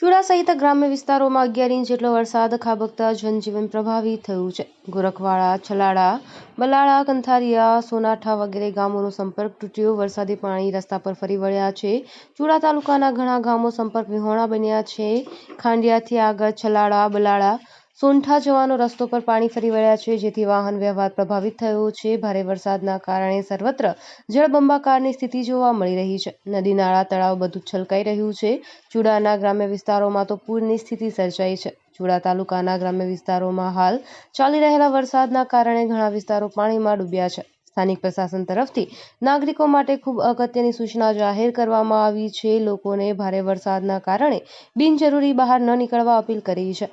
સહિત ગ્રામ્ય વિસ્તારોમાં અગિયાર ઇંચ જેટલો વરસાદ ખાબકતા જનજીવન પ્રભાવિત થયું છે. ગોરખવાડા, છલાડા, બલાળા, કંથારિયા, સોનાઠા વગેરે ગામોનો સંપર્ક તૂટ્યો. વરસાદી પાણી રસ્તા પર ફરી વળ્યા છે. ચુડા તાલુકાના ઘણા ગામો સંપર્ક વિહોણા બન્યા છે. ખાંડિયાથી આગળ છલાડા, બલાળા સોનઠા જવાનો રસ્તો પર પાણી ફરી વળ્યા છે, જેથી વાહન વ્યવહાર પ્રભાવિત થયો છે. ભારે વરસાદના કારણે સર્વત્ર જળબંબાકારની સ્થિતિ જોવા મળી રહી છે. નદી, નાળા, તળાવ બધું છલકાઈ રહ્યું છે. ચુડાના ગ્રામ્ય વિસ્તારોમાં તો પૂરની સ્થિતિ સર્જાઈ છે. ચુડા તાલુકાના ગ્રામ્ય વિસ્તારોમાં હાલ ચાલી રહેલા વરસાદના કારણે ઘણા વિસ્તારો પાણીમાં ડૂબ્યા છે. સ્થાનિક પ્રશાસન તરફથી નાગરિકો માટે ખૂબ અગત્યની સૂચના જાહેર કરવામાં આવી છે. લોકોને ભારે વરસાદના કારણે બિનજરૂરી બહાર ન નીકળવા અપીલ કરી છે.